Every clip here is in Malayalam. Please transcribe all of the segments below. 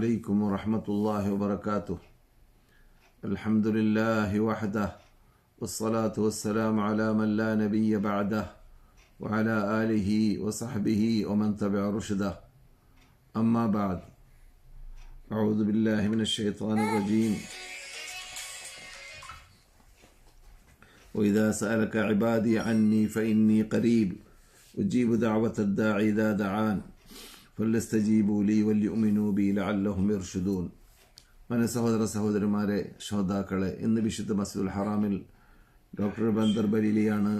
عليكم ورحمة الله وبركاته. الحمد لله وحده والصلاة والسلام على من لا نبي بعده وعلى آله وصحبه ومن تبع رشده. أما بعد أعوذ بالله من الشيطان الرجيم. وإذا سألك عبادي عني فإني قريب أجيب دعوة الداعي إذا دعان. ഫല്ലസ്തജീബു ലി വല്യ ഉമിനു ബി ലഅല്ലഹും ഇർഷുദൂൻ മന സഹോദര സഹോദരന്മാരെ ശ്രോതാക്കളെ ഇന്ന് വിശുദ്ധ മസ്ജിദുൽ ഹറാമിൽ ഡോക്ടർ ബന്ദർ ബലീലിയാണ്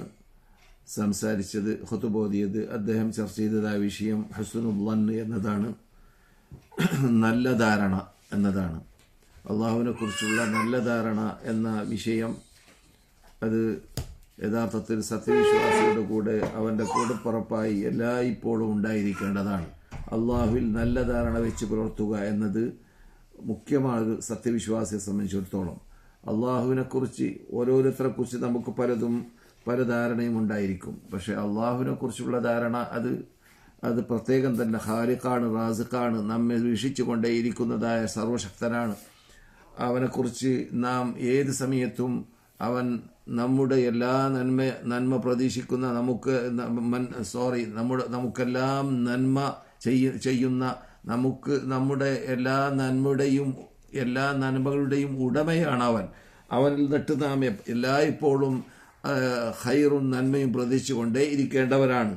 സംസാരിച്ചത് ഹൊത്തുബോധിയത് അദ്ദേഹം ചർച്ച ചെയ്തതായ വിഷയം ഹസുനുള്ളൻ എന്നതാണ്. നല്ല ധാരണ എന്നതാണ്. അള്ളാഹുവിനെ കുറിച്ചുള്ള നല്ല ധാരണ എന്ന വിഷയം അത് യഥാർത്ഥത്തിൽ സത്യവിശ്വാസിയുടെ കൂടെ അവന്റെ കൂടെ പുറപ്പായി എല്ലായ്പ്പോഴും ഉണ്ടായിരിക്കേണ്ടതാണ്. അള്ളാഹുവിൽ നല്ല ധാരണ വെച്ച് പുലർത്തുക എന്നത് മുഖ്യമാണ് സത്യവിശ്വാസിയെ സംബന്ധിച്ചിടത്തോളം. അള്ളാഹുവിനെ കുറിച്ച് ഓരോരുത്തരെ കുറിച്ച് നമുക്ക് പലതും പല ധാരണയും ഉണ്ടായിരിക്കും. പക്ഷെ അള്ളാഹുവിനെ കുറിച്ചുള്ള ധാരണ അത് അത് പ്രത്യേകം തന്നെ ഹാരിഖാണ് റാസിഖാണ് നമ്മെ വീക്ഷിച്ചു കൊണ്ടേയിരിക്കുന്നതായ സർവശക്തനാണ്. അവനെക്കുറിച്ച് നാം ഏത് സമയത്തും അവൻ നമ്മുടെ എല്ലാ നന്മ നന്മ പ്രതീക്ഷിക്കുന്ന നമുക്ക് സോറി നമ്മുടെ നമുക്കെല്ലാം നന്മ ചെയ്യുന്ന നമുക്ക് നമ്മുടെ എല്ലാ നന്മയുടെയും എല്ലാ നന്മകളുടെയും ഉടമയാണ് അവൻ. അവനിൽ നിട്ട് നാം എല്ലായ്പ്പോഴും ഹൈറും നന്മയും പ്രതീക്ഷിച്ചുകൊണ്ടേ ഇരിക്കേണ്ടവരാണ്.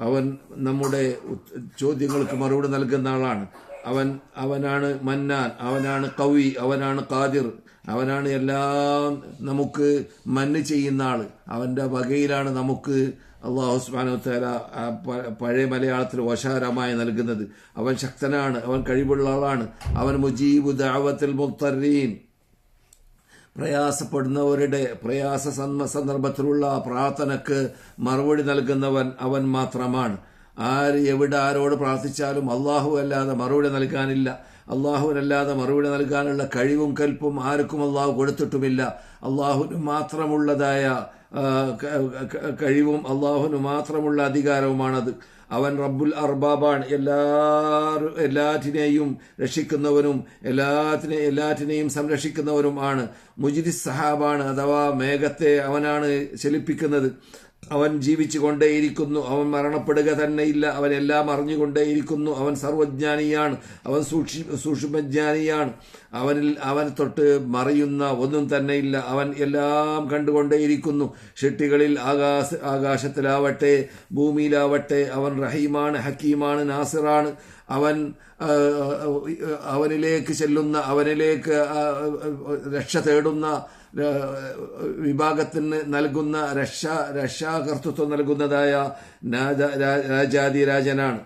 അവൻ നമ്മുടെ ചോദ്യങ്ങൾക്ക് മറുപടി നൽകുന്ന ആളാണ്. അവൻ അവനാണ് മന്നാൻ അവനാണ് കവി അവനാണ് കാതിർ അവനാണ് എല്ലാം നമുക്ക് മന്ന് ചെയ്യുന്ന ആൾ. അവന്റെ വകയിലാണ് നമുക്ക് അള്ളാഹു സുബാനു തല പഴയ മലയാളത്തിൽ വശാരമായി നൽകുന്നത്. അവൻ ശക്തനാണ് അവൻ കഴിവുള്ള ആളാണ്. അവൻ മുജീബു ദാവത്തിൽ മുത്തറീൻ. പ്രയാസപ്പെടുന്നവരുടെ പ്രയാസ സന്ദർഭത്തിലുള്ള പ്രാർത്ഥനക്ക് മറുപടി നൽകുന്നവൻ അവൻ മാത്രമാണ്. ആര് എവിടെ ആരോട് പ്രാർത്ഥിച്ചാലും അള്ളാഹു അല്ലാതെ മറുപടി നൽകാനില്ല. അള്ളാഹുവിനല്ലാതെ മറുപടി നൽകാനുള്ള കഴിവും കൽപ്പും ആർക്കും അള്ളാഹു കൊടുത്തിട്ടുമില്ല. അള്ളാഹുവിന് മാത്രമുള്ളതായ കഴിവും അള്ളാഹുവിന് മാത്രമുള്ള അധികാരവുമാണത്. അവൻ റബ്ബുൽ അർബാബാണ്. എല്ലാ എല്ലാറ്റിനെയും രക്ഷിക്കുന്നവനും എല്ലാത്തിനെ എല്ലാറ്റിനെയും സംരക്ഷിക്കുന്നവരും ആണ്. മുജിരി സഹാബാണ് അഥവാ മേഘത്തെ അവനാണ് ചലിപ്പിക്കുന്നത് അവൻ ജീവിച്ചു കൊണ്ടേയിരിക്കുന്നു അവൻ മരണപ്പെടുക തന്നെയില്ല അവൻ എല്ലാം അറിഞ്ഞുകൊണ്ടേയിരിക്കുന്നു അവൻ സർവജ്ഞാനിയാണ് അവൻ സൂക്ഷി സൂക്ഷ്മജ്ഞാനിയാണ്. അവനിൽ അവൻ തൊട്ട് മറിയുന്ന ഒന്നും തന്നെയില്ല അവൻ എല്ലാം കണ്ടുകൊണ്ടേയിരിക്കുന്നു. ഷെട്ടികളിൽ ആകാശ ആകാശത്തിലാവട്ടെ ഭൂമിയിലാവട്ടെ അവൻ റഹീമാണ് ഹക്കീമാണ് നാസിറാണ്. അവൻ അവനിലേക്ക് ചെല്ലുന്ന അവനിലേക്ക് രക്ഷ തേടുന്ന വിഭാഗത്തിന് നൽകുന്ന രക്ഷ രക്ഷാകർത്തൃത്വം നൽകുന്നതായ രാജാതിരാജനാണ്.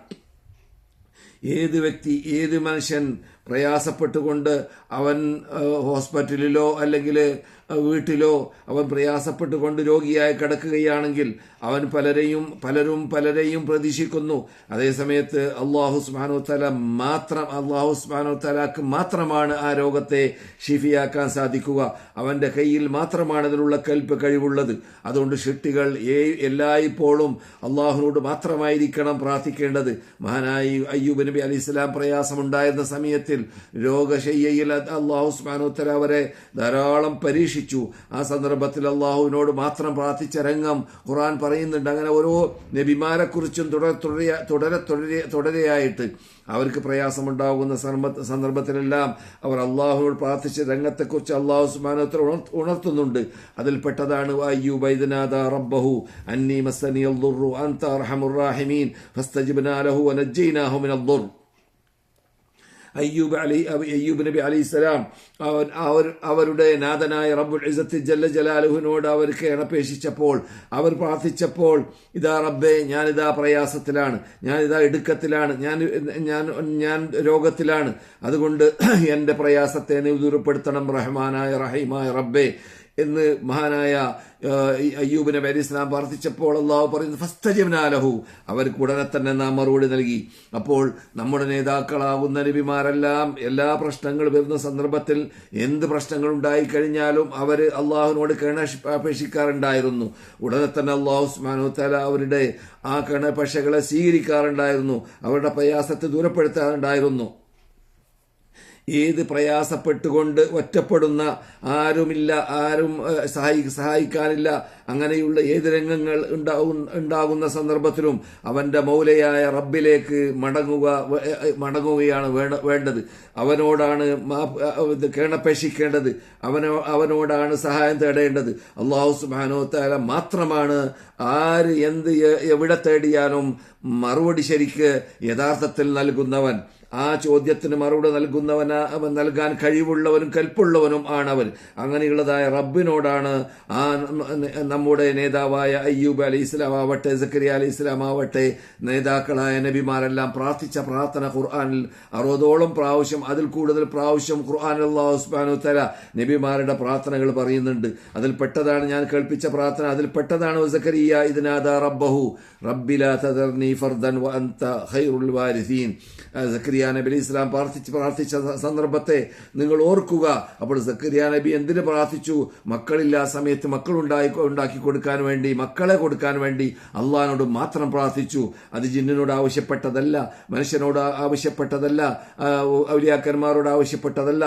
ഏത് വ്യക്തി ഏത് മനുഷ്യൻ പ്രയാസപ്പെട്ടുകൊണ്ട് അവൻ ഹോസ്പിറ്റലിലോ അല്ലെങ്കിൽ വീട്ടിലോ അവൻ പ്രയാസപ്പെട്ടുകൊണ്ട് രോഗിയായി കിടക്കുകയാണെങ്കിൽ അവൻ പലരെയും പലരും പലരെയും പ്രതീക്ഷിക്കുന്നു. അതേസമയത്ത് അള്ളാഹു തല മാത്രം അള്ളാഹു തലാക്ക് മാത്രമാണ് ആ രോഗത്തെ ഷിഫിയാക്കാൻ സാധിക്കുക. അവന്റെ കയ്യിൽ മാത്രമാണ് അതിനുള്ള കൽപ്പ് കഴിവുള്ളത്. അതുകൊണ്ട് ഷിട്ടികൾ ഏ എല്ലായ്പ്പോഴും അള്ളാഹുനോട് മാത്രമായിരിക്കണം പ്രാർത്ഥിക്കേണ്ടത്. മഹാനായി അയ്യൂബ് നബി അലി ഇസ്ലാം പ്രയാസമുണ്ടായിരുന്ന സമയത്തിൽ രോഗശയ്യയിൽ അള്ളാഹു സുബാനു തല അവരെ ധാരാളം പരീക്ഷ പരീക്ഷിച്ചു. ആ സന്ദർഭത്തിൽ അള്ളാഹുവിനോട് മാത്രം പ്രാർത്ഥിച്ച രംഗം ഖുറാൻ പറയുന്നുണ്ട്. അങ്ങനെ ഓരോ നബിമാരെക്കുറിച്ചും തുടരെ തുടരെ തുടരെ തുടരെയായിട്ട് അവർക്ക് പ്രയാസമുണ്ടാകുന്ന സന്ദർഭത്തിലെല്ലാം അവർ അള്ളാഹുവിനോട് പ്രാർത്ഥിച്ച രംഗത്തെക്കുറിച്ച് അള്ളാഹു സുബാനോത്തര ഉണർത്തുന്നുണ്ട്. അതിൽപ്പെട്ടതാണ് അയ്യൂബൈദനാഥ റബ്ബഹു അന്നി മസ്സനി ദുർ അൻത അർഹമുർ റാഹിമീൻ ഫസ്തജിബ്നാ ലഹു അയ്യൂബ് അലി അയ്യൂബ് നബി അലി ഇസ്ലാം അവൻ അവർ അവരുടെ നാഥനായ റബ്ബുൽ ഇസത്ത് ജല്ല ജലാലുഹുനോട് അവർക്ക് ഇണപേക്ഷിച്ചപ്പോൾ അവർ പ്രാർത്ഥിച്ചപ്പോൾ ഇതാ റബ്ബെ ഞാനിതാ പ്രയാസത്തിലാണ്. ഞാനിതാ ഇടുക്കത്തിലാണ്. ഞാൻ ഞാൻ ഞാൻ രോഗത്തിലാണ്. അതുകൊണ്ട് എന്റെ പ്രയാസത്തെ നീ ദൂരപ്പെടുത്തണം റഹ്മാനായ റഹീമായ റബ്ബെ. എന്ന് മഹാനായ അയ്യൂബ് നബി അലി ഇസ്ലാം പ്രാർത്ഥിച്ചപ്പോൾ അള്ളാഹു പറയുന്നു ഫസ്തജബ്നാലഹു. അവർക്ക് ഉടനെ തന്നെ നാം മറുപടി നൽകി. അപ്പോൾ നമ്മുടെ നേതാക്കളാവുന്ന നബിമാരെല്ലാം എല്ലാ പ്രശ്നങ്ങൾ വരുന്ന സന്ദർഭത്തിൽ എന്ത് പ്രശ്നങ്ങൾ ഉണ്ടായിക്കഴിഞ്ഞാലും അവർ അള്ളാഹുവിനോട് കേണപേക്ഷിക്കാറുണ്ടായിരുന്നു ഉടനെ തന്നെ അള്ളാഹു സ്മാനു തല അവരുടെ ആ കേണപേക്ഷകളെ സ്വീകരിക്കാറുണ്ടായിരുന്നു. അവരുടെ പ്രയാസത്തെ ദൂരപ്പെടുത്താറുണ്ടായിരുന്നു. ഏത് പ്രയാസപ്പെട്ടുകൊണ്ട് ഒറ്റപ്പെടുന്ന ആരുമില്ല ആരും സഹായി സഹായിക്കാനില്ല അങ്ങനെയുള്ള ഏത് രംഗങ്ങൾ ഉണ്ടാകുന്ന സന്ദർഭത്തിലും അവന്റെ മൗലയായ റബ്ബിലേക്ക് മടങ്ങുക മടങ്ങുകയാണ് വേണ്ടത്. അവനോടാണ് കേണപേക്ഷിക്കേണ്ടത്. അവനോ അവനോടാണ് സഹായം തേടേണ്ടത്. അള്ളാഹു സുബാനോ താല മാത്രമാണ് ആര് എന്ത് എവിടെ തേടിയാലും മറുപടി ശരിക്ക് യഥാർത്ഥത്തിൽ നൽകുന്നവൻ. ആ ചോദ്യത്തിന് മറുപടി നൽകുന്നവന നൽകാൻ കഴിവുള്ളവനും കൽപ്പുള്ളവനും ആണവൻ. അങ്ങനെയുള്ളതായ റബ്ബിനോടാണ് ആ നമ്മുടെ നേതാവായ അയ്യൂബ് അലി ഇസ്ലാം ആവട്ടെ സക്കരിയ അലി ഇസ്ലാം ആവട്ടെ നേതാക്കളായ നബിമാരെല്ലാം പ്രാർത്ഥിച്ച പ്രാർത്ഥന ഖുർആാനിൽ അറുപതോളം പ്രാവശ്യം അതിൽ കൂടുതൽ പ്രാവശ്യം ഖുർആൻ അള്ളാഹു ഉസ്മാനു തല നബിമാരുടെ പ്രാർത്ഥനകൾ പറയുന്നുണ്ട്. അതിൽ പെട്ടതാണ് ഞാൻ കേൾപ്പിച്ച പ്രാർത്ഥന അതിൽ പെട്ടതാണ് സക്കരിയ ഇതിനാദ റബ്ബഹു റബ്ബില തദർനി ഫർദൻ വ ഖൈറുൽ സക്കരിയ നബി അലി ഇസ്ലാം പ്രാർത്ഥിച്ച് പ്രാർത്ഥിച്ച സന്ദർഭത്തെ നിങ്ങൾ ഓർക്കുക. അപ്പോൾ സക്കരിയ നബി എന്തിനു പ്രാർത്ഥിച്ചു? മക്കളില്ലാ സമയത്ത് മക്കൾ ഉണ്ടായി ഉണ്ടാക്കി കൊടുക്കാൻ വേണ്ടി മക്കളെ കൊടുക്കാൻ വേണ്ടി അള്ളഹാനോട് മാത്രം പ്രാർത്ഥിച്ചു. അത് ജിന്നിനോട് ആവശ്യപ്പെട്ടതല്ല മനുഷ്യനോട് ആവശ്യപ്പെട്ടതല്ല ഔലിയാക്കന്മാരോട് ആവശ്യപ്പെട്ടതല്ല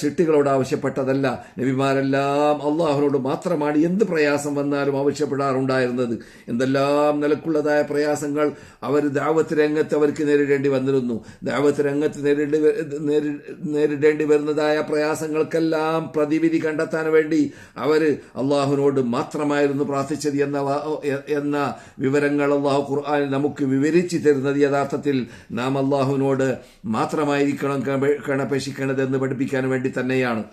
ശിട്ടികളോട് ആവശ്യപ്പെട്ടതല്ല. നബിമാരെല്ലാം അള്ളാഹുനോട് മാത്രമാണ് എന്ത് പ്രയാസം വന്നാലും ആവശ്യപ്പെടാറുണ്ടായിരുന്നത്. എന്തെല്ലാം നിലക്കുള്ളതായ പ്രയാസങ്ങൾ അവർ ദാവത്ത് രംഗത്ത് അവർക്ക് നേരിടേണ്ടി വന്നിരുന്നു. ദാവത്ത് രംഗത്ത് നേരിടേണ്ടി നേരിടേണ്ടി വരുന്നതായ പ്രയാസങ്ങൾക്കെല്ലാം പ്രതിവിധി കണ്ടെത്താൻ വേണ്ടി അവർ അള്ളാഹുവിനോട് മാത്രമായിരുന്നു പ്രാർത്ഥിച്ചത് എന്ന എന്ന വിവരങ്ങൾ അള്ളാഹു ഖുർആൻ നമുക്ക് വിവരിച്ചു തരുന്നത് യഥാർത്ഥത്തിൽ നാം അള്ളാഹുവിനോട് മാത്രമായിരിക്കണം കണപേ- കണപേക്ഷിക്കേണ്ടത് എന്ന് പഠിപ്പിക്കാൻ വേണ്ടി തന്നെയാണ്.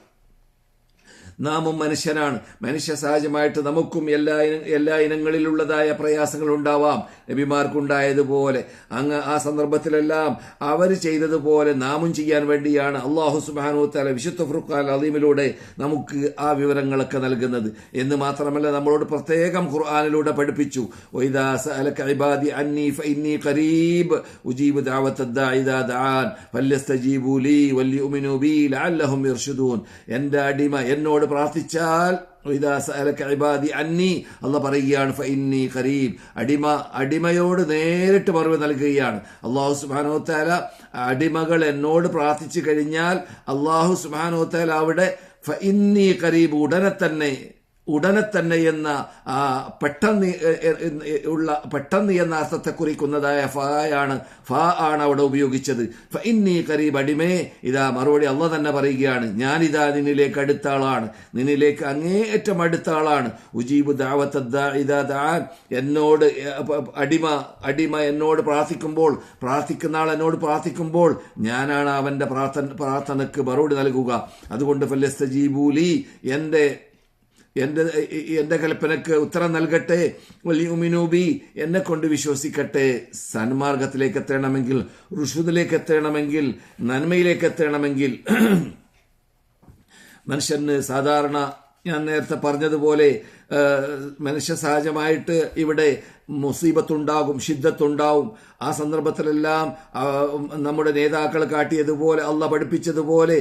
നാമും മനുഷ്യനാണ് മനുഷ്യ സഹജമായിട്ട് നമുക്കും എല്ലാ എല്ലാ ഇനങ്ങളിലുള്ളതായ പ്രയാസങ്ങൾ ഉണ്ടാവാം. നബിമാർക്കുണ്ടായതുപോലെ. അങ്ങ് ആ സന്ദർഭത്തിലെല്ലാം അവർ ചെയ്തതുപോലെ നാമും ചെയ്യാൻ വേണ്ടിയാണ് അള്ളാഹു സുബാനു തല വിശുദ്ധ ഫുർഖാൻ അലീമിലൂടെ നമുക്ക് ആ വിവരങ്ങളൊക്കെ നൽകുന്നത്. എന്ന് മാത്രമല്ല നമ്മളോട് പ്രത്യേകം ഖുർആാനിലൂടെ പഠിപ്പിച്ചു. എന്റെ അടിമ എന്നോട് പ്രാർത്ഥിച്ചാൽ അന്നി അല്ല പറയുകയാണ് ഫഇന്നി ഖരീബ് അടിമ അടിമയോട് നേരിട്ട് മറുപടി നൽകുകയാണ്. അള്ളാഹു സുബ്ഹാനഹു തആല അടിമകൾ എന്നോട് പ്രാർത്ഥിച്ചു കഴിഞ്ഞാൽ അള്ളാഹു സുബ്ഹാനഹു തആല അവിടെ ഫഇന്നി കരീബ് ഉടനെ തന്നെ ഉടനെ തന്നെ എന്ന പെട്ടെന്ന് ഉള്ള പെട്ടെന്ന് എന്ന അർത്ഥത്തെ കുറിക്കുന്നതായ ഫ ആണ് ഫ ആണ് അവിടെ ഉപയോഗിച്ചത്. ഫ ഇന്നി കരീബ് അടിമേ ഇതാ മറുപടി അല്ല തന്നെ പറയുകയാണ്. ഞാനിതാ നിന്നിലേക്ക് അടുത്ത ആളാണ്. നിന്നിലേക്ക് അങ്ങേയറ്റം അടുത്ത ആളാണ്. ഉജീബ് ദാവത്ത ഇതാ ദാൻ എന്നോട് അടിമ അടിമ എന്നോട് പ്രാർത്ഥിക്കുമ്പോൾ പ്രാർത്ഥിക്കുന്ന ആൾ എന്നോട് പ്രാർത്ഥിക്കുമ്പോൾ ഞാനാണ് അവന്റെ പ്രാർത്ഥന പ്രാർത്ഥനക്ക് മറുപടി നൽകുക. അതുകൊണ്ട് ഫലസ്തജീബൂലി എന്റെ എന്റെ എന്റെ കൽപ്പനക്ക് ഉത്തരം നൽകട്ടെ വലിയുമിനൂബി എന്നെ കൊണ്ട് വിശ്വസിക്കട്ടെ. സന്മാർഗത്തിലേക്ക് എത്തണമെങ്കിൽ ഋഷുദിലേക്ക് എത്തണമെങ്കിൽ നന്മയിലേക്ക് എത്തണമെങ്കിൽ. മനുഷ്യന് സാധാരണ ഞാൻ നേരത്തെ പറഞ്ഞതുപോലെ മനുഷ്യ സഹജമായിട്ട് ഇവിടെ മുസീബത്തുണ്ടാകും ഷിദ്ദത്തുണ്ടാവും ആ സന്ദർഭത്തിലെല്ലാം നമ്മുടെ നേതാക്കൾ കാട്ടിയതുപോലെ അല്ല പഠിപ്പിച്ചതുപോലെ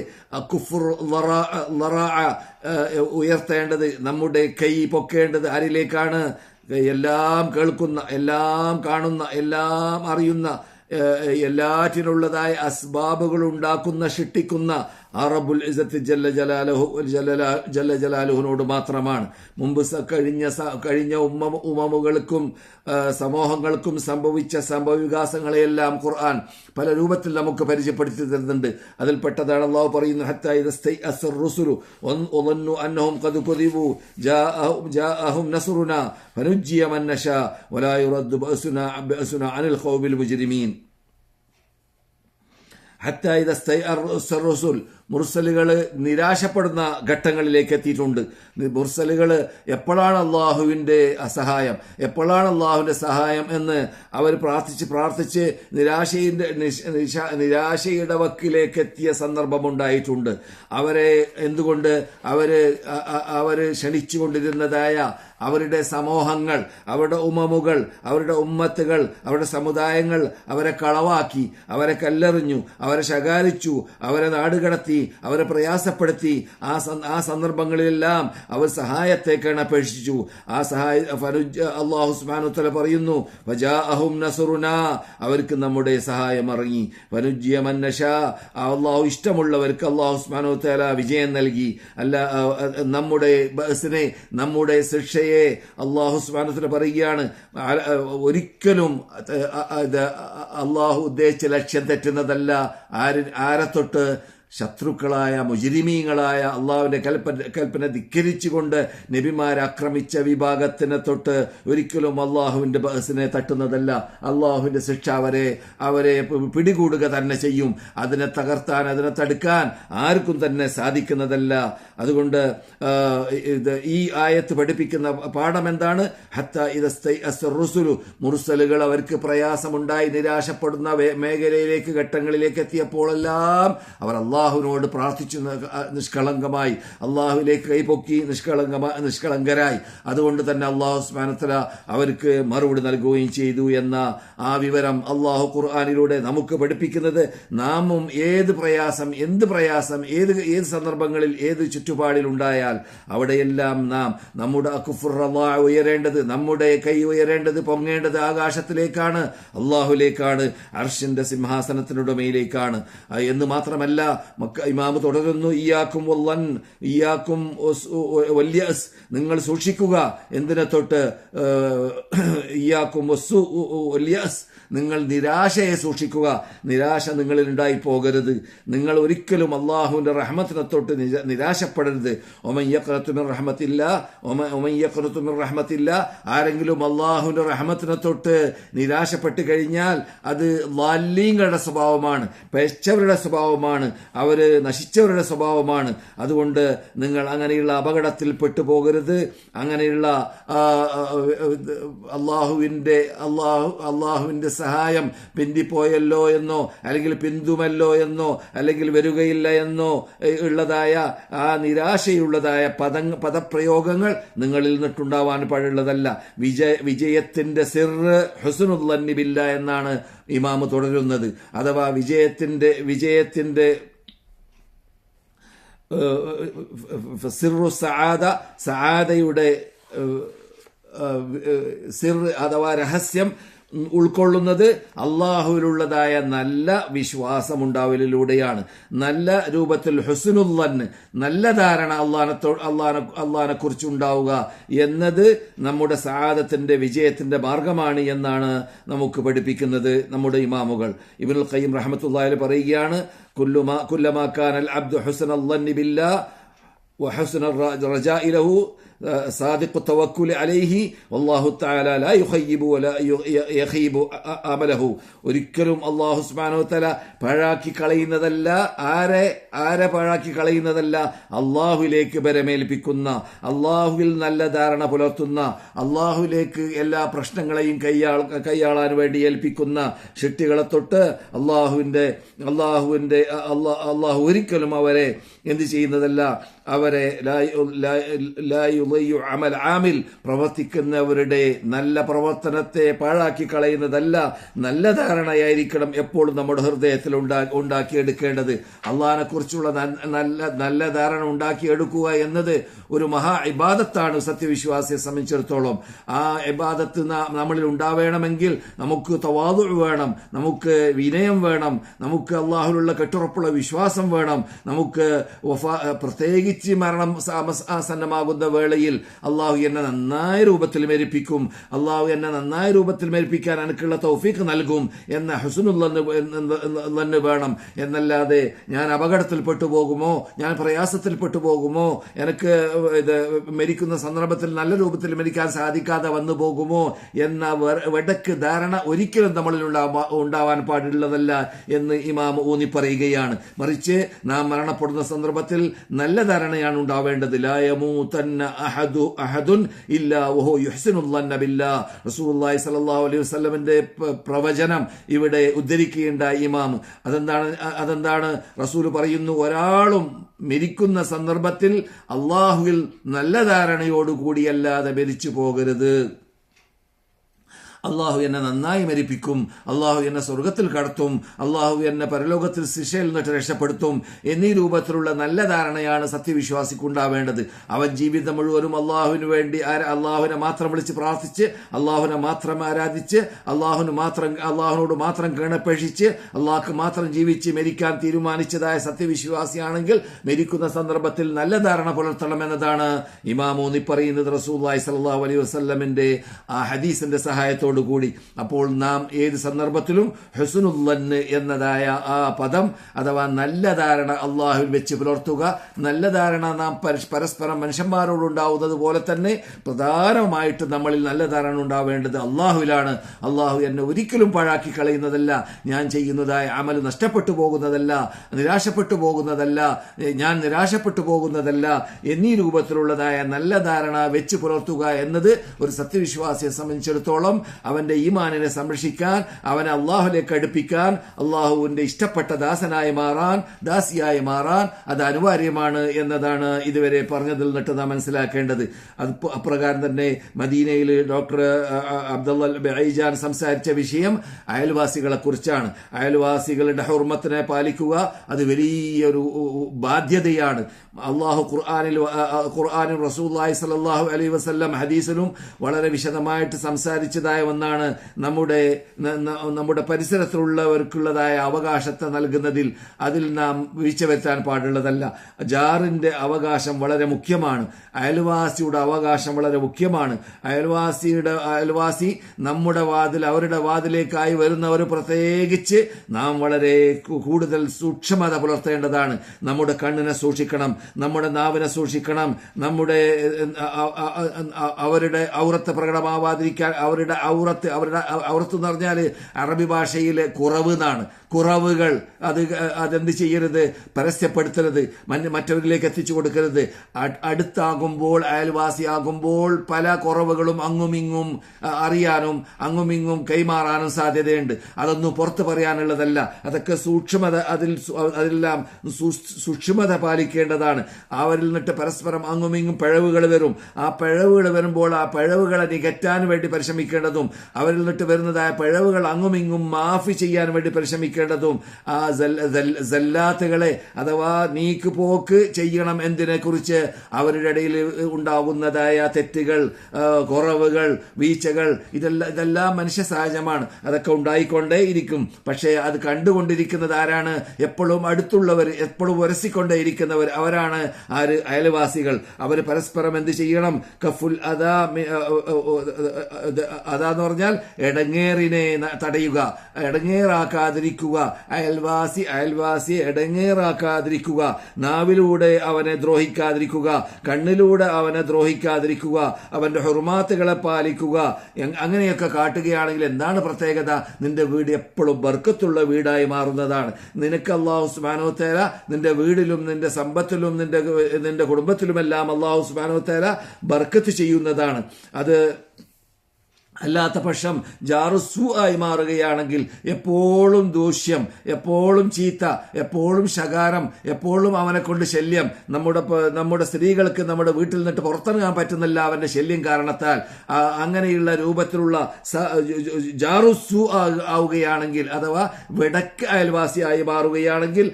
കുഫുർ ഉയർത്തേണ്ടത് നമ്മുടെ കൈ പൊക്കേണ്ടത് ആരിലേക്കാണ്? എല്ലാം കേൾക്കുന്ന എല്ലാം കാണുന്ന എല്ലാം അറിയുന്ന എല്ലാറ്റിനുള്ളതായ അസ്ബാബുകൾ ഉണ്ടാക്കുന്ന ഷിട്ടിക്കുന്ന അറബുൽ ഇസത്ത് ജല്ല ജലാലഹു ജലലാ- ജല്ല ജലാലുഹുനോട് മാത്രമാണ്. മുമ്പ് കഴിഞ്ഞ കഴിഞ്ഞ ഉമ്മ ഉമമുകൾക്കും സമൂഹങ്ങൾക്കും സംഭവിച്ച സംഭവ വികാസങ്ങളെയെല്ലാം ഖുർആൻ പല രൂപത്തിൽ നമുക്ക് പരിചയപ്പെടുത്തി തരുന്നുണ്ട്. അതിൽപ്പെട്ടതാണ് അള്ളാഹു പറയുന്നത് ഹത്താ മുർസലുകൾ നിരാശപ്പെടുന്ന ഘട്ടങ്ങളിലേക്ക് എത്തിയിട്ടുണ്ട്. മുർസലുകൾ എപ്പോഴാണ് അള്ളാഹുവിന്റെ സഹായം എപ്പോഴാണ് അള്ളാഹുവിന്റെ സഹായം എന്ന് അവർ പ്രാർത്ഥിച്ച് പ്രാർത്ഥിച്ച് നിരാശയുടെ നിരാശയുടെ വക്കിലേക്ക് എത്തിയ സന്ദർഭമുണ്ടായിട്ടുണ്ട്. അവരെ എന്തുകൊണ്ട് അവർ അവർ ക്ഷണിച്ചുകൊണ്ടിരുന്നതായ അവരുടെ സമൂഹങ്ങൾ അവരുടെ ഉമമുകൾ അവരുടെ ഉമ്മത്തുകൾ അവരുടെ സമുദായങ്ങൾ അവരെ കളവാക്കി അവരെ കല്ലെറിഞ്ഞു അവരെ ശകാരിച്ചു അവരെ നാടുകടത്തി ബുദ്ധിമുട്ടാക്കി അവരെ പ്രയാസപ്പെടുത്തി. ആ ആ സന്ദർഭങ്ങളിലെല്ലാം അവർ സഹായത്തേക്കാണ് അപേക്ഷിച്ചു. ആ സഹായ ഫനുജ് അള്ളാഹു സുബ്ഹാനഹു പറയുന്നു അവർക്ക് നമ്മുടെ സഹായം ഇറങ്ങി. ഫനുജ്യ മന്നഷ അള്ളാഹു ഇഷ്ടമുള്ളവർക്ക് അള്ളാഹു സുബ്ഹാനഹു തആല വിജയം നൽകി. അല്ല നമ്മുടെ ബസിനെ നമ്മുടെ ശിക്ഷയെ അള്ളാഹു സുബ്ഹാനഹു തആല പറയുകയാണ്. ഒരിക്കലും അള്ളാഹു ഉദ്ദേശിച്ച ലക്ഷ്യം തെറ്റുന്നതല്ല. ആര് ആരെ തൊട്ട് ശത്രുക്കളായ മുജിരിമീങ്ങളായ അള്ളാഹുവിന്റെ കൽപ്പന കൽപ്പന ധിക്കരിച്ചുകൊണ്ട് നബിമാരെ ആക്രമിച്ച വിഭാഗത്തിനെ തൊട്ട് ഒരിക്കലും അള്ളാഹുവിന്റെ ബഹസിനെ തട്ടുന്നതല്ല. അള്ളാഹുവിന്റെ ശിക്ഷ അവരെ അവരെ പിടികൂടുക തന്നെ ചെയ്യും. അതിനെ തകർത്താൻ അതിനെ തടുക്കാൻ ആർക്കും തന്നെ സാധിക്കുന്നതല്ല. അതുകൊണ്ട് ഇത് ഈ ആയത്ത് പഠിപ്പിക്കുന്ന പാഠം എന്താണ്? ഹത്ത ഇത് അസ്സ റുസുലു. മുർസലുകൾ അവർക്ക് പ്രയാസമുണ്ടായി നിരാശപ്പെടുന്ന മേഖലയിലേക്ക് ഘട്ടങ്ങളിലേക്ക് എത്തിയപ്പോഴെല്ലാം അവർ അള്ളാഹുവിനോട് പ്രാർത്ഥിച്ചു നിഷ്കളങ്കമായി. അള്ളാഹുവിലേക്ക് കൈപൊക്കി നിഷ്കളങ്കമായി നിഷ്കളങ്കരായി. അതുകൊണ്ട് തന്നെ അള്ളാഹു സ്മാനത്തല അവർക്ക് മറുപടി നൽകുകയും ചെയ്തു എന്ന ആ വിവരം അള്ളാഹു ഖുർആാനിലൂടെ നമുക്ക് പഠിപ്പിക്കുന്നത് നാമും ഏത് പ്രയാസം എന്ത് പ്രയാസം ഏത് ഏത് സന്ദർഭങ്ങളിൽ ഏത് ചുറ്റുപാടിൽ ഉണ്ടായാൽ അവിടെയെല്ലാം നാം നമ്മുടെ അള്ളാഹ് ഉയരേണ്ടത് നമ്മുടെ കൈ ഉയരേണ്ടത് പൊങ്ങേണ്ടത് ആകാശത്തിലേക്കാണ്. അള്ളാഹുലേക്കാണ് അർഷിന്റെ സിംഹാസനത്തിനുടമയിലേക്കാണ് എന്ന് മാത്രമല്ല മക്ക ഇമാമ് തുടരുന്നു ഇയാക്കും വല്ലൻ ഇയാക്കും വലിയ നിങ്ങൾ സൂക്ഷിക്കുക എന്തിനെ തൊട്ട് ഇയാക്കും വസ്സു വലിയ. നിങ്ങൾ നിരാശയെ സൂക്ഷിക്കുക. നിരാശ നിങ്ങളിൽ ഉണ്ടായി പോകരുത് നിങ്ങൾ ഒരിക്കലും അള്ളാഹുവിന്റെ റഹ്മത്തിനെ തൊട്ട് നിര- നിരാശപ്പെടരുത്. ഒമയ്യക്കറത്തുമിൻ റഹ്മത്തില്ല ഒമയ്യക്കറത്തുമിൻ റഹ്മത്തില്ല. ആരെങ്കിലും അള്ളാഹുവിന്റെ റഹ്മത്തിനെ തൊട്ട് നിരാശപ്പെട്ട് കഴിഞ്ഞാൽ അത് ലാലീങ്ങളുടെ സ്വഭാവമാണ് പെച്ചവരുടെ സ്വഭാവമാണ് അവർ നശിച്ചവരുടെ സ്വഭാവമാണ്. അതുകൊണ്ട് നിങ്ങൾ അങ്ങനെയുള്ള അപകടത്തിൽ പെട്ടുപോകരുത്. അങ്ങനെയുള്ള അള്ളാഹുവിന്റെ അള്ളാഹു അള്ളാഹുവിന്റെ സഹായം പിന്തിപ്പോയല്ലോ എന്നോ അല്ലെങ്കിൽ പിന്തുമല്ലോ എന്നോ അല്ലെങ്കിൽ വരികയില്ല എന്നോ ഉള്ളതായ ആ നിരാശയുള്ളതായ പദ പദപ്രയോഗങ്ങൾ നിങ്ങളിൽ നിന്നിട്ടുണ്ടാവാൻ പാടുള്ളതല്ല വിജയ വിജയത്തിന്റെ സിറ് ഹുസനുല്ലന്നിബില്ല എന്നാണ് ഇമാമ് തുടരുന്നത്. അഥവാ വിജയത്തിന്റെ വിജയത്തിന്റെ സിറു സആദ സആദയുടെ സിർ അഥവാ രഹസ്യം ഉൾക്കൊള്ളുന്നത് അള്ളാഹുവിലുള്ളതായ നല്ല വിശ്വാസം ഉണ്ടാവലിലൂടെയാണ് നല്ല രൂപത്തിൽ ഹുസനുല്ലന് നല്ല ധാരണ അള്ളാഹനത്തോ അള്ളാഹനെ അള്ളാഹിനെ കുറിച്ച് ഉണ്ടാവുക എന്നത് നമ്മുടെ സാദത്തിന്റെ വിജയത്തിന്റെ മാർഗമാണ് എന്നാണ് നമുക്ക് പഠിപ്പിക്കുന്നത് നമ്മുടെ ഇമാമുകൾ ഇബിനുൽ ഖയ്യിം റഹ്മത്തുള്ളാഹി പറയുകയാണ് കുല്ലുമാ കുല്ലമാക്കാൻ അൽ അബ്ദു ഹുസൻ അള്ളി ബില്ലാ وحسن الرجاء له صادق التوكل عليه والله تعالى لا يخيب ولا يخيب أمله ഒരിക്കലും അള്ളാഹു സുബ്ഹാനഹു വതആല പാഴാക്കി കളയുന്നതല്ല ആരെ ആരെ പാഴാക്കി കളയുന്നതല്ല അള്ളാഹുവിലേക്ക് ബരമേൽപ്പിക്കുന്ന അള്ളാഹുവിൽ നല്ല ധാരണ പുലർത്തുന്ന അള്ളാഹുവിലേക്ക് എല്ലാ പ്രശ്നങ്ങളെയും കൈയാൾ കൈയാളാൻ വേണ്ടി ഏൽപ്പിക്കുന്ന ഷിട്ടികളെ തൊട്ട് അള്ളാഹുവിന്റെ അള്ളാഹുവിന്റെ അള്ളാഹ് അള്ളാഹു ഒരിക്കലും അവരെ എന്ത് ചെയ്യുന്നതല്ല? അവരെ ലാ- ലാ- ലാ അമൽ ആമിൽ പ്രവർത്തിക്കുന്നവരുടെ നല്ല പ്രവർത്തനത്തെ പാഴാക്കി കളയുന്നതല്ല. നല്ല ധാരണയായിരിക്കണം എപ്പോഴും നമ്മുടെ ഹൃദയത്തിൽ ഉണ്ടാ ഉണ്ടാക്കിയെടുക്കേണ്ടത്. അള്ളഹാനെ കുറിച്ചുള്ള നല്ല നല്ല ധാരണ ഉണ്ടാക്കിയെടുക്കുക എന്നത് ഒരു മഹാ ഇബാദത്താണ് സത്യവിശ്വാസിയെ സംബന്ധിച്ചിടത്തോളം. ആ ഇബാദത്ത് നമ്മളിൽ ഉണ്ടാവേണമെങ്കിൽ നമുക്ക് തവാതു വേണം നമുക്ക് വിനയം വേണം നമുക്ക് അള്ളാഹുലുള്ള കെട്ടുറപ്പുള്ള വിശ്വാസം വേണം നമുക്ക് പ്രത്യേകിച്ച് മരണം സന്നമാകുന്ന ആസന്നമാകുന്ന വേളയിൽ അള്ളാഹു എന്നെ നന്നായ രൂപത്തിൽ മരിപ്പിക്കും. അള്ളാഹു എന്നെ നന്നായ രൂപത്തിൽ മരിപ്പിക്കാൻ എനിക്കുള്ള തൗഫീഖ് നൽകും എന്ന ഹുസനുള്ളന്ന് വേണം. എന്നല്ലാതെ ഞാൻ അപകടത്തിൽ പെട്ടുപോകുമോ ഞാൻ പ്രയാസത്തിൽ പെട്ടുപോകുമോ എനിക്ക് ഇത് മരിക്കുന്ന സന്ദർഭത്തിൽ നല്ല രൂപത്തിൽ മരിക്കാൻ സാധിക്കാതെ വന്നു പോകുമോ? എന്ന വെടക്ക് ധാരണ ഒരിക്കലും നമ്മളിൽ ഉണ്ടാവാൻ പാടുള്ളതല്ല എന്ന് ഇമാം ഊന്നി പറയുകയാണ്. മറിച്ച് നാം മരണപ്പെടുന്ന സന്ദർഭത്തിൽ നല്ല ധാരണയാണ് ഉണ്ടാവേണ്ടത്. റസൂലുള്ളാഹി സ്വല്ലല്ലാഹു അലൈഹി വസ്ലമിന്റെ പ്രവചനം ഇവിടെ ഉദ്ധരിക്കേണ്ട ഇമാം. അതെന്താണ് അതെന്താണ്? റസൂൽ പറയുന്നു ഒരാളും മരിക്കുന്ന സന്ദർഭത്തിൽ അള്ളാഹുവിൽ നല്ല ധാരണയോടുകൂടിയല്ലാതെ മരിച്ചു പോകരുത്. അള്ളാഹു എന്നെ നന്നായി മരിപ്പിക്കും. അള്ളാഹു എന്നെ സ്വർഗത്തിൽ കടത്തും. അള്ളാഹു എന്നെ പരലോകത്തിൽ ശിക്ഷയിൽ നിന്നിട്ട് രക്ഷപ്പെടുത്തും. എന്നീ രൂപത്തിലുള്ള നല്ല ധാരണയാണ് സത്യവിശ്വാസിക്കുണ്ടാവേണ്ടത്. അവൻ ജീവിതം മുഴുവനും അള്ളാഹുവിന് വേണ്ടി അള്ളാഹുവിനെ മാത്രം വിളിച്ച് പ്രാർത്ഥിച്ച് അള്ളാഹുവിനെ മാത്രം ആരാധിച്ച് അള്ളാഹുവിന് മാത്രം അള്ളാഹുവിനോട് മാത്രം കേണപേക്ഷിച്ച് അള്ളാഹ്ക്ക് മാത്രം ജീവിച്ച് മരിക്കാൻ തീരുമാനിച്ചതായ സത്യവിശ്വാസിയാണെങ്കിൽ മരിക്കുന്ന സന്ദർഭത്തിൽ നല്ല ധാരണ പുലർത്തണം എന്നതാണ് ഇമാം ഊന്നി പറയുന്നത് റസൂല്ലായി സല്ലാഹു അലൈഹി വസ്ല്ലമിന്റെ ആ ഹദീസിന്റെ സഹായത്തോടു കൂടി. അപ്പോൾ നാം ഏത് സന്ദർഭത്തിലും ഹെസുനുല്ലന്ന് എന്നതായ ആ പദം അഥവാ നല്ല ധാരണ അള്ളാഹുവിൽ വെച്ച് പുലർത്തുക. നല്ല ധാരണ നാം പരസ്പരം മനുഷ്യന്മാരോടുണ്ടാവുന്നത് പോലെ തന്നെ പ്രധാനമായിട്ട് നമ്മളിൽ നല്ല ധാരണ ഉണ്ടാവേണ്ടത് അള്ളാഹുവിലാണ്. അള്ളാഹു എന്നെ ഒരിക്കലും പാഴാക്കി കളയുന്നതല്ല. ഞാൻ ചെയ്യുന്നതായ അമൽ നഷ്ടപ്പെട്ടു പോകുന്നതല്ല. നിരാശപ്പെട്ടു പോകുന്നതല്ല. ഞാൻ നിരാശപ്പെട്ടു പോകുന്നതല്ല. എന്നീ രൂപത്തിലുള്ളതായ നല്ല ധാരണ വെച്ച് പുലർത്തുക എന്നത് ഒരു സത്യവിശ്വാസിയെ സംബന്ധിച്ചിടത്തോളം അവന്റെ ഈമാനിനെ സംരക്ഷിക്കാൻ അവനെ അള്ളാഹുലേക്ക് അടുപ്പിക്കാൻ അള്ളാഹുവിന്റെ ഇഷ്ടപ്പെട്ട ദാസനായി മാറാൻ ദാസിയായി മാറാൻ അത് അനിവാര്യമാണ് എന്നതാണ് ഇതുവരെ പറഞ്ഞതിൽ നിന്നിട്ട് നാം മനസ്സിലാക്കേണ്ടത്. അത് അപ്രകാരം തന്നെ മദീനയിൽ ഡോക്ടർ അബ്ദുള്ള ബൈജാൻ സംസാരിച്ച വിഷയം അയൽവാസികളെ കുറിച്ചാണ്. അയൽവാസികളുടെ ഹുർമത്തിനെ പാലിക്കുക അത് വലിയൊരു ബാധ്യതയാണ്. അള്ളാഹു ഖുർആാനിൽ ഖുർആാനും റസൂല്ലായി സലാഹു അലൈ വസല്ലം ഹദീസിലും വളരെ വിശദമായിട്ട് സംസാരിച്ചതായ ഒന്നാണ് നമ്മുടെ നമ്മുടെ പരിസരത്തിലുള്ളവർക്കുള്ളതായ അവകാശത്തെ നൽകുന്നതിൽ അതിൽ നാം വീഴ്ച വരുത്താൻ പാടുള്ളതല്ല. ജാറിന്റെ അവകാശം വളരെ മുഖ്യമാണ്. അയൽവാസിയുടെ അവകാശം വളരെ മുഖ്യമാണ്. അയൽവാസിയുടെ അയൽവാസി നമ്മുടെ വാതിൽ അവരുടെ വാതിലേക്കായി വരുന്നവർ പ്രത്യേകിച്ച് നാം വളരെ കൂടുതൽ സൂക്ഷ്മത പുലർത്തേണ്ടതാണ്. നമ്മുടെ കണ്ണിനെ സൂക്ഷിക്കണം നമ്മുടെ നാവിനെ സൂക്ഷിക്കണം നമ്മുടെ അവരുടെ ഔറത്ത് പ്രകടമാവാതിരിക്കാൻ അവരുടെ ഔറത്ത് അവരുടെ ഔറത്ത് എന്ന് പറഞ്ഞാൽ അറബി ഭാഷയിലെ കുറവ് എന്നാണ്. കുറവുകൾ അത് അതെന്ത് ചെയ്യരുത്? പരസ്യപ്പെടുത്തരുത്. മറ്റ് മറ്റവരിലേക്ക് എത്തിച്ചു കൊടുക്കരുത്. അടുത്താകുമ്പോൾ അയൽവാസിയാകുമ്പോൾ പല കുറവുകളും അങ്ങുമിങ്ങും അറിയാനും അങ്ങുമിങ്ങും കൈമാറാനും സാധ്യതയുണ്ട്. അതൊന്നും പുറത്ത് പറയാനുള്ളതല്ല. അതൊക്കെ സൂക്ഷ്മത അതിൽ അതെല്ലാം സൂക്ഷ്മത പാലിക്കേണ്ടതാണ്. അവരിൽ നിന്നിട്ട് പരസ്പരം അങ്ങുമിങ്ങും പിഴവുകൾ വരും. ആ പിഴവുകൾ വരുമ്പോൾ ആ പിഴവുകളെ നികറ്റാൻ വേണ്ടി പരിശ്രമിക്കേണ്ടതും അവരിൽ നിന്നിട്ട് വരുന്നതായ പിഴവുകൾ അങ്ങുമിങ്ങും മാഫി ചെയ്യാൻ വേണ്ടി പരിശ്രമിക്കേണ്ടതും ആ സല്ലാത്തുകളെ അഥവാ നീക്ക് പോക്ക് ചെയ്യണം എന്നതിനെ കുറിച്ച് അവരുടെ ഇടയിൽ ഉണ്ടാകുന്നതായ തെറ്റുകൾ കുറവുകൾ വീഴ്ചകൾ ഇതെല്ലാം ഇതെല്ലാം മനുഷ്യ സഹജമാണ്. അതൊക്കെ ഉണ്ടായിക്കൊണ്ടേ ഇരിക്കും. പക്ഷേ അത് കണ്ടുകൊണ്ടിരിക്കുന്നത് ആരാണ്? എപ്പോഴും അടുത്തുള്ളവർ എപ്പോഴും ഉരസിക്കൊണ്ടേ ഇരിക്കുന്നവർ അവരാണ് ആര്? അയൽവാസികൾ. അവർ പരസ്പരം എന്ത് ചെയ്യണം? കഫുൽ അതാ മി- അതാന്ന് പറഞ്ഞാൽ എടങ്ങേറിനെ തടയുക എടങ്ങേറാക്കാതിരിക്കുക. അയൽവാസി അയൽവാസി എടങ്ങേറാക്കാതിരിക്കുക. നാവിലൂടെ അവനെ ദ്രോഹിക്കാതിരിക്കുക കണ്ണിലൂടെ അവനെ ദ്രോഹിക്കാതിരിക്കുക അവന്റെ ഹുർമാത്തുകളെ പാലിക്കുക. അങ്ങനെയൊക്കെ കാട്ടുകയാണെങ്കിൽ എന്താണ് പ്രത്യേകത? നിന്റെ വീട് എപ്പോഴും ബർക്കത്തുള്ള വീടായി മാറുന്നതാണ്. നിനക്ക് അള്ളാഹു സുബാനോ തേല നിന്റെ വീടിലും നിന്റെ സമ്പത്തിലും നിന്റെ നിന്റെ കുടുംബത്തിലുമെല്ലാം അള്ളാഹു സുബാനോ തേല ബർക്കത്ത് ചെയ്യുന്നതാണ്. അത് അല്ലാത്ത പക്ഷം ജാറുസു ആയി മാറുകയാണെങ്കിൽ എപ്പോഴും ദൂഷ്യം എപ്പോഴും ചീത്ത എപ്പോഴും ശകാരം എപ്പോഴും അവനെ കൊണ്ട് ശല്യം. നമ്മുടെ നമ്മുടെ സ്ത്രീകൾക്ക് നമ്മുടെ വീട്ടിൽ നിന്നിട്ട് പുറത്തിറങ്ങാൻ പറ്റുന്നില്ല അവന്റെ ശല്യം കാരണത്താൽ. അങ്ങനെയുള്ള രൂപത്തിലുള്ള ജാറുസു ആവുകയാണെങ്കിൽ അഥവാ വിടക്ക് അയൽവാസിയായി മാറുകയാണെങ്കിൽ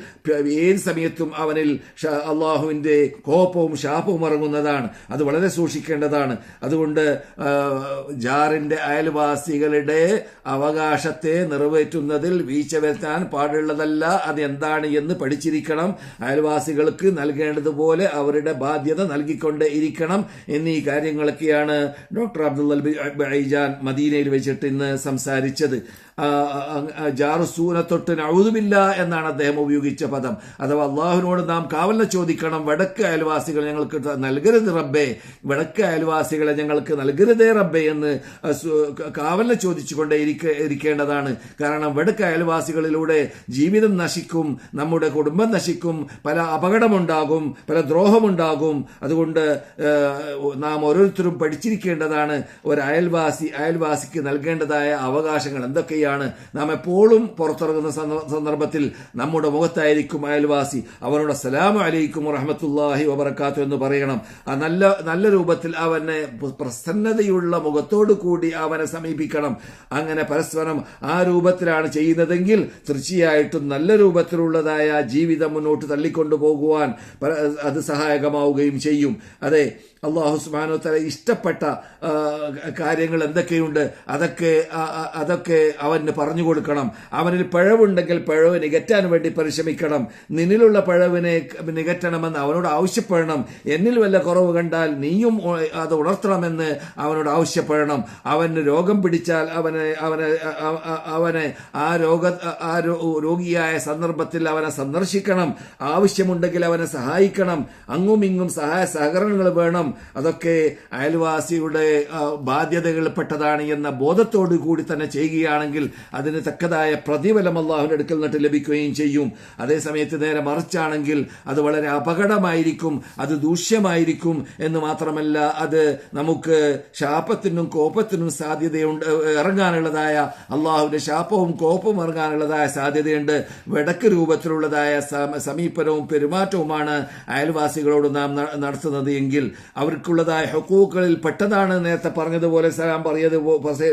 ഏത് സമയത്തും അവനിൽ അള്ളാഹുവിന്റെ കോപവും ശാപവും ഇറങ്ങുന്നതാണ്. അത് വളരെ സൂക്ഷിക്കേണ്ടതാണ്. അതുകൊണ്ട് ആ, ജാറിന്റെ അയൽവാസികളുടെ അവകാശത്തെ നിറവേറ്റുന്നതിൽ വീഴ്ച വരുത്താൻ പാടുള്ളതല്ല അത് എന്താണ് എന്ന് പഠിച്ചിരിക്കണം. അയൽവാസികൾക്ക് നൽകേണ്ടതുപോലെ അവരുടെ ബാധ്യത നൽകിക്കൊണ്ടേ ഇരിക്കണം എന്നീ കാര്യങ്ങളൊക്കെയാണ് ഡോക്ടർ അബ്ദുൽ ഐജാൻ മദീനയിൽ വെച്ചിട്ട് ഇന്ന് സംസാരിച്ചത്. ജാറുസൂന തൊട്ട് നഴുതുമില്ല എന്നാണ് അദ്ദേഹം ഉപയോഗിച്ച പദം. അഥവാ അള്ളാഹുവിനോട് നാം കാവലിനെ ചോദിക്കണം വടക്ക് അയൽവാസികൾ ഞങ്ങൾക്ക് നൽകരുത് റബ്ബേ വടക്ക് അയൽവാസികളെ ഞങ്ങൾക്ക് നൽകരുതേ റബ്ബേ എന്ന് കാവലിനെ ചോദിച്ചുകൊണ്ട് ഇരിക്ക ഇരിക്കേണ്ടതാണ്. കാരണം വടക്ക് അയൽവാസികളിലൂടെ ജീവിതം നശിക്കും നമ്മുടെ കുടുംബം നശിക്കും പല അപകടമുണ്ടാകും പല ദ്രോഹമുണ്ടാകും. അതുകൊണ്ട് നാം ഓരോരുത്തരും പഠിച്ചിരിക്കേണ്ടതാണ് ഒരു അയൽവാസി അയൽവാസിക്ക് നൽകേണ്ടതായ അവകാശങ്ങൾ എന്തൊക്കെയാണ്. നാം എപ്പോഴും പുറത്തിറങ്ങുന്ന സന്ദർഭത്തിൽ നമ്മുടെ മുഖത്തായിരിക്കും അയൽവാസി. അവനോട് സലാം അലൈക്കും റഹ്മത്തുല്ലാഹി വബർക്കാത്തു എന്ന് പറയണം. ആ നല്ല നല്ല രൂപത്തിൽ അവനെ പ്രസന്നതയുള്ള മുഖത്തോടു കൂടി അവനെ സമീപിക്കണം. അങ്ങനെ പരസ്പരം ആ രൂപത്തിലാണ് ചെയ്യുന്നതെങ്കിൽ തീർച്ചയായിട്ടും നല്ല രൂപത്തിലുള്ളതായ ജീവിതം മുന്നോട്ട് തള്ളിക്കൊണ്ടു പോകുവാൻ അത് സഹായകമാവുകയും ചെയ്യും. അതെ അള്ളാഹു സുബാനോ തല ഇഷ്ടപ്പെട്ട കാര്യങ്ങൾ എന്തൊക്കെയുണ്ട്? അതൊക്കെ അതൊക്കെ അവന് പറഞ്ഞു കൊടുക്കണം. അവനിൽ പിഴവുണ്ടെങ്കിൽ പിഴവ് നികറ്റാൻ വേണ്ടി പരിശ്രമിക്കണം. നിന്നിലുള്ള പിഴവിനെ നികറ്റണമെന്ന് അവനോട് ആവശ്യപ്പെടണം. എന്നിൽ വല്ല കുറവ് കണ്ടാൽ നീയും അത് ഉണർത്തണമെന്ന് അവനോട് ആവശ്യപ്പെടണം. അവന് രോഗം പിടിച്ചാൽ അവനെ അവനെ അവനെ ആ രോഗ ആ രോഗിയായ സന്ദർഭത്തിൽ അവനെ സന്ദർശിക്കണം. ആവശ്യമുണ്ടെങ്കിൽ അവനെ സഹായിക്കണം. അങ്ങും ഇങ്ങും സഹായ സഹകരണങ്ങൾ വേണം. അതൊക്കെ അയൽവാസിയുടെ ബാധ്യതകളിൽപ്പെട്ടതാണ് എന്ന ബോധത്തോടു കൂടി തന്നെ ചെയ്യുകയാണെങ്കിൽ അതിന് തക്കതായ പ്രതിഫലം അള്ളാഹുവിന്റെ അടുക്കൽ നിന്നിട്ട് ലഭിക്കുകയും ചെയ്യും. അതേസമയത്ത് നേരെ മറിച്ചാണെങ്കിൽ അത് വളരെ അപകടമായിരിക്കും. അത് ദൂഷ്യമായിരിക്കും. എന്ന് മാത്രമല്ല അത് നമുക്ക് ശാപത്തിനും കോപത്തിനും സാധ്യതയുണ്ട് ഇറങ്ങാനുള്ളതായ അള്ളാഹുവിന്റെ ശാപവും കോപവും ഇറങ്ങാനുള്ളതായ സാധ്യതയുണ്ട്. വടക്ക് രൂപത്തിലുള്ളതായ സമ- സമീപനവും പെരുമാറ്റവുമാണ് അയൽവാസികളോട് നാം നടത്തുന്നത് എങ്കിൽ അവർക്കുള്ളതായ ഹക്കൂക്കുകളിൽ പെട്ടതാണ് നേരത്തെ പറഞ്ഞതുപോലെ സലാം പറയത്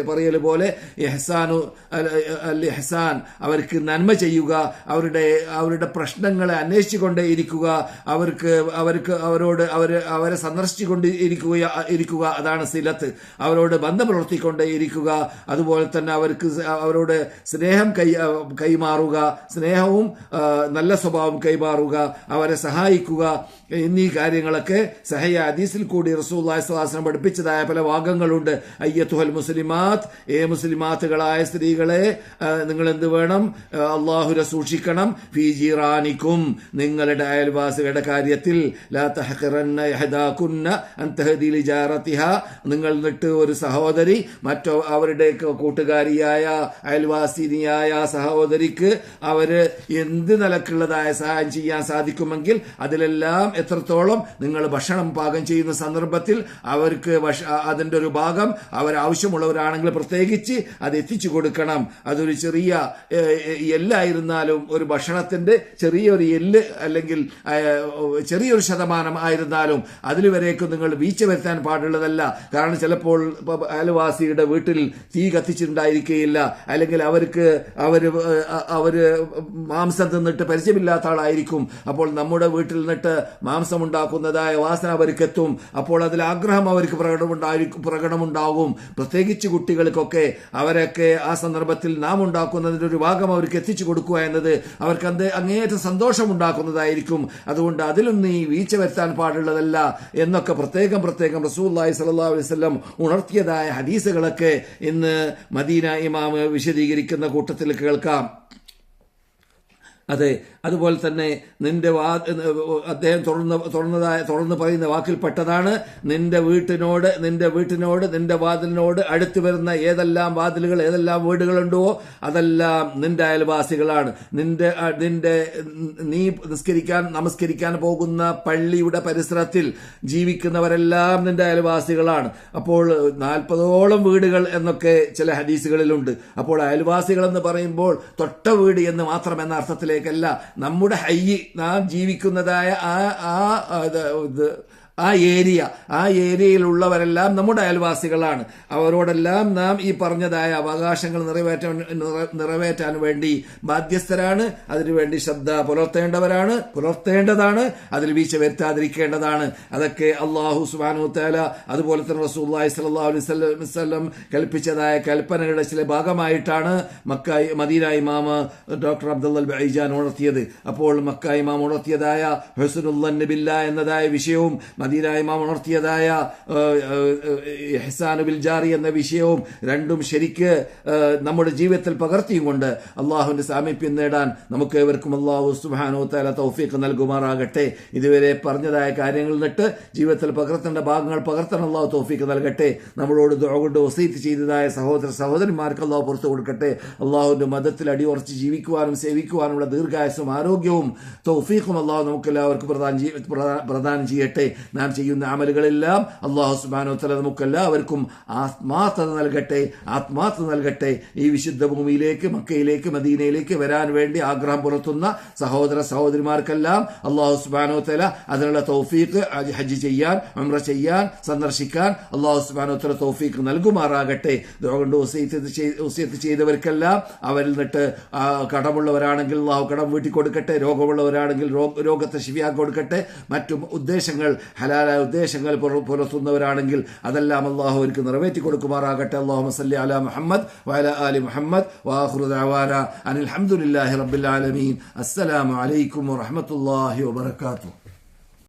പറയൽ പോലെ ഇഹ്സാനു അൽ- എഹ്സാൻ അവർക്ക് നന്മ ചെയ്യുക അവരുടെ അവരുടെ പ്രശ്നങ്ങളെ അന്വേഷിച്ചുകൊണ്ടേ ഇരിക്കുക അവർക്ക് അവർക്ക് അവരോട് അവർ അവരെ സന്ദർശിച്ചുകൊണ്ട് ഇരിക്കുക ഇരിക്കുക അതാണ് സിലത്ത്. അവരോട് ബന്ധം പുലർത്തിക്കൊണ്ടേ ഇരിക്കുക അതുപോലെ തന്നെ അവർക്ക് അവരോട് സ്നേഹം കൈ കൈമാറുക. സ്നേഹവും നല്ല സ്വഭാവം കൈമാറുക. അവരെ സഹായിക്കുക. എന്നീ കാര്യങ്ങളൊക്കെ സഹയ ഹദീസിൽ കൂടി റസൂല്ലാഹി സ്വലാസ്ലം പഠിപ്പിച്ചതായ പല ഭാഗങ്ങളുണ്ട് അയ്യത്തുഹൽ മുസ്ലിമാത്ത് ഏ മുസ്ലിമാത്തുകളായ സ്ത്രീകളെ നിങ്ങൾ എന്ത് വേണം? അള്ളാഹുര സൂക്ഷിക്കണം. ഫീ ജിറാനിക്കും. നിങ്ങളുടെ അയൽവാസികളുടെ കാര്യത്തിൽ നിങ്ങൾ നിട്ട് ഒരു സഹോദരി മറ്റോ അവരുടെ കൂട്ടുകാരിയായ അയൽവാസിനിയായ സഹോദരിക്ക് അവർ എന്ത് നിലക്കുള്ളതായ സഹായം ചെയ്യാൻ സാധിക്കുമെങ്കിൽ അതിലെല്ലാം എത്രത്തോളം നിങ്ങൾ ഭക്ഷണം പാകം ചെയ്യുന്ന സന്ദർഭത്തിൽ അവർക്ക് അതിന്റെ ഒരു ഭാഗം അവർ ആവശ്യമുള്ളവരാണെങ്കിൽ പ്രത്യേകിച്ച് അത് എത്തിച്ചു കൊടുക്കണം. അതൊരു ചെറിയ എല്ലായിരുന്നാലും ഒരു ഭക്ഷണത്തിന്റെ ചെറിയൊരു എല്ല് അല്ലെങ്കിൽ ചെറിയൊരു ശതമാനം ആയിരുന്നാലും അതിൽ വരേക്കും നിങ്ങൾ വീഴ്ച വരുത്താൻ പാടുള്ളതല്ല. കാരണം ചിലപ്പോൾ അയൽവാസിയുടെ വീട്ടിൽ തീ കത്തിച്ചിട്ടുണ്ടായിരിക്കുകയില്ല അല്ലെങ്കിൽ അവർക്ക് അവർ അവർ മാംസം തിന്നിട്ട് പരിചയമില്ലാത്ത ആളായിരിക്കും. അപ്പോൾ നമ്മുടെ വീട്ടിൽ നിന്നിട്ട് മാംസം ഉണ്ടാക്കുന്നതായ വാസന അവർക്ക് എത്തും അപ്പോൾ അതിൽ ആഗ്രഹം അവർക്ക് പ്രകടമുണ്ടായിരിക്കും പ്രകടമുണ്ടാകും. പ്രത്യേകിച്ച് കുട്ടികൾക്കൊക്കെ അവരൊക്കെ ആ സന്ദർഭത്തിൽ നാം ഉണ്ടാക്കുന്നതിന്റെ ഒരു ഭാഗം അവർക്ക് എത്തിച്ചു കൊടുക്കുക എന്നത് അവർക്ക് അത് അങ്ങേയറ്റം സന്തോഷമുണ്ടാക്കുന്നതായിരിക്കും. അതുകൊണ്ട് അതിലും ഈ വീഴ്ച വരുത്താൻ പാടുള്ളതല്ല എന്നൊക്കെ പ്രത്യേകം പ്രത്യേകം റസൂല്ലായി സല്ലാ അലൈഹി ഉണർത്തിയതായ ഉണർത്തിയതായ ഹദീസുകളൊക്കെ ഇന്ന് മദീന ഇമാമ് വിശദീകരിക്കുന്ന കൂട്ടത്തിൽ കേൾക്കാം. അതെ അതുപോലെ തന്നെ നിന്റെ വാ അദ്ദേഹം തുറന്ന് തുറന്നതായ തുറന്ന് പറയുന്ന വാക്കിൽപ്പെട്ടതാണ് നിന്റെ വീട്ടിനോട് നിന്റെ വീട്ടിനോട് നിന്റെ വാതിലിനോട് അടുത്തു വരുന്ന ഏതെല്ലാം വാതിലുകൾ ഏതെല്ലാം വീടുകളുണ്ടോ അതെല്ലാം നിന്റെ അയൽവാസികളാണ്. നിന്റെ നിന്റെ നീ നിസ്കരിക്കാൻ നമസ്കരിക്കാൻ പോകുന്ന പള്ളിയുടെ പരിസരത്തിൽ ജീവിക്കുന്നവരെല്ലാം നിന്റെ അയൽവാസികളാണ്. അപ്പോൾ നാൽപ്പതോളം വീടുകൾ എന്നൊക്കെ ചില ഹദീസുകളിലുണ്ട്. അപ്പോൾ അയൽവാസികൾ എന്ന് പറയുമ്പോൾ തൊട്ട വീട് എന്ന് മാത്രം എന്ന അർത്ഥത്തിലേക്കല്ല നമ്മുടെ ഹയ്യ് നാം ജീവിക്കുന്നതായ ആ ആ ആ ഏരിയ ആ ഏരിയയിലുള്ളവരെല്ലാം നമ്മുടെ അയൽവാസികളാണ്. അവരോടെല്ലാം നാം ഈ പറഞ്ഞതായ അവകാശങ്ങൾ നിറവേറ്റാൻ നിറ- നിറവേറ്റാൻ വേണ്ടി ബാധ്യസ്ഥരാണ്. അതിനുവേണ്ടി ശ്രദ്ധ പുലർത്തേണ്ടവരാണ്. പുലർത്തേണ്ടതാണ്. അതിൽ വീഴ്ച വരുത്താതിരിക്കേണ്ടതാണ്. അതൊക്കെ അള്ളാഹു സുബാനു താല അതുപോലെ തന്നെ റസൂല്ലായി വസല്ലം- വസല്ലം കൽപ്പിച്ചതായ കൽപ്പനകളുടെ ചില ഭാഗമായിട്ടാണ് മക്ക മദീന മാമ ഡോക്ടർ അബ്ദുൽ ബൈജാൻ ഉണർത്തിയത്. അപ്പോൾ മക്ക ഇമാം ഉണർത്തിയതായ ഹുസനുല്ല എന്നതായ വിഷയവും മദീന ഇമാം ഉണർത്തിയതായ ഹിസാൻ ബിൽ ജാറി എന്ന വിഷയവും രണ്ടും ശരിക്ക് നമ്മുടെ ജീവിതത്തിൽ പകർത്തിയും കൊണ്ട് അള്ളാഹുവിന്റെ സാമീപ്യം നേടാൻ നമുക്ക് ഏവർക്കും അള്ളാഹു സുബാനോ തല തൗഫീഖ് നൽകുമാറാകട്ടെ. ഇതുവരെ പറഞ്ഞതായ കാര്യങ്ങൾ നിട്ട് ജീവിതത്തിൽ പകർത്തേണ്ട ഭാഗങ്ങൾ പകർത്താൻ അള്ളാഹു തൗഫീഖ് നൽകട്ടെ. നമ്മളോട് കൊണ്ട് വസീത്ത് ചെയ്തതായ സഹോദര സഹോദരന്മാർക്ക് അള്ളാഹു പുറത്തു കൊടുക്കട്ടെ. അള്ളാഹുവിന്റെ മതത്തിൽ അടിയുറച്ച് ജീവിക്കുവാനും സേവിക്കുവാനുമുള്ള ദീർഘായുസും ആരോഗ്യവും തൗഫീഖും അള്ളാഹു നമുക്ക് എല്ലാവർക്കും പ്രദാനം ചെയ്യട്ടെ. നാം ചെയ്യുന്ന അമലുകളെല്ലാം അള്ളാഹു സുബാനോ തല നമുക്കെല്ലാവർക്കും ആത്മാർത്ഥത നൽകട്ടെ ആത്മാർത്ഥത നൽകട്ടെ. ഈ വിശുദ്ധ ഭൂമിയിലേക്ക് മക്കയിലേക്ക് മദീനയിലേക്ക് വരാൻ വേണ്ടി ആഗ്രഹം പുലർത്തുന്ന സഹോദര സഹോദരിമാർക്കെല്ലാം അള്ളാഹു സുബാനോ തല അതിനുള്ള തൗഫീഖ് ഹജ്ജ് ചെയ്യാൻ ഉംറ ചെയ്യാൻ സന്ദർശിക്കാൻ അള്ളാഹു സുബാനോ തല തൗഫീഖ് നൽകുമാറാകട്ടെ. ഉസിയത്ത് ഉസയത്ത് ചെയ്തവർക്കെല്ലാം അവരിൽ നിന്നിട്ട് കടമുള്ളവരാണെങ്കിൽ അള്ളാഹു കടം വീട്ടിക്കൊടുക്കട്ടെ രോഗമുള്ളവരാണെങ്കിൽ രോഗത്തെ ശിവിയാക്കി കൊടുക്കട്ടെ. മറ്റു ഉദ്ദേശങ്ങൾ ഹലാലായ ഉദ്ദേശങ്ങൾ പുലർത്തുന്നവരാണെങ്കിൽ അതെല്ലാം അള്ളാഹു അവർക്ക് നിറവേറ്റി കൊടുക്കുമാറാകട്ടെ. അള്ളാഹു മസല്ലി അല മുഹമ്മദ് വഅല ആലി മുഹമ്മദ് വാഖിറു ദഅവാന അനിൽ ഹംദുലില്ലാഹി റബ്ബിൽ ആലമീൻ.